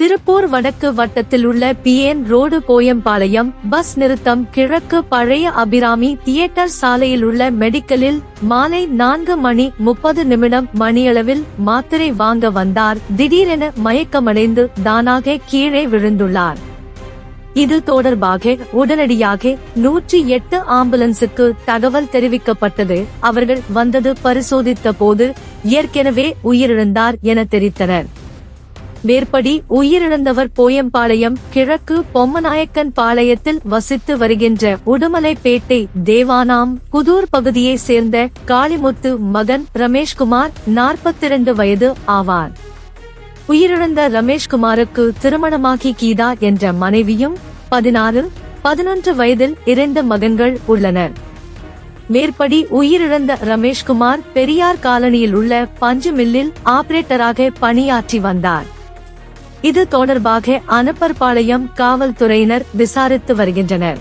திருப்பூர் வடக்கு வட்டத்தில் உள்ள பிஎன் ரோடு போயம்பாளையம் பஸ் நிறுத்தம் கிழக்கு பழைய அபிராமி தியேட்டர் சாலையில் உள்ள மெடிக்கலில் மாலை நான்கு மணி முப்பது நிமிடம் மணியளவில் மாத்திரை வாங்க வந்தார். திடீரென மயக்கமடைந்து தானாக கீழே விழுந்துள்ளார். இது தொடர்பாக உடனடியாக நூற்றி எட்டு ஆம்புலன்ஸுக்கு தகவல் தெரிவிக்கப்பட்டது. அவர்கள் வந்தது பரிசோதித்த போது ஏற்கனவே உயிரிழந்தார் என தெரிவித்தனர். மேற்படி உயிரிழந்தவர் போயம்பாளையம் கிழக்கு பொம்மநாயக்கன் பாளையத்தில் வசித்து வருகின்ற உடுமலைப்பேட்டை தேவானாம் குதூர் பகுதியை சேர்ந்த காளிமுத்து மகன் ரமேஷ்குமார் 42 வயது ஆவார். உயிரிழந்த ரமேஷ்குமாருக்கு திருமணமாகி கீதா என்ற மனைவியும் பதினாறு பதினொன்று வயதில் இரண்டு மகன்கள் உள்ளனர். மேற்படி உயிரிழந்த ரமேஷ்குமார் பெரியார் காலனியில் உள்ள பஞ்சு மில்லில் ஆபரேட்டராக பணியாற்றி வந்தார். இது தொடர்பாக அனப்பர்பாளையம் காவல்துறையினர் விசாரித்து வருகின்றனர்.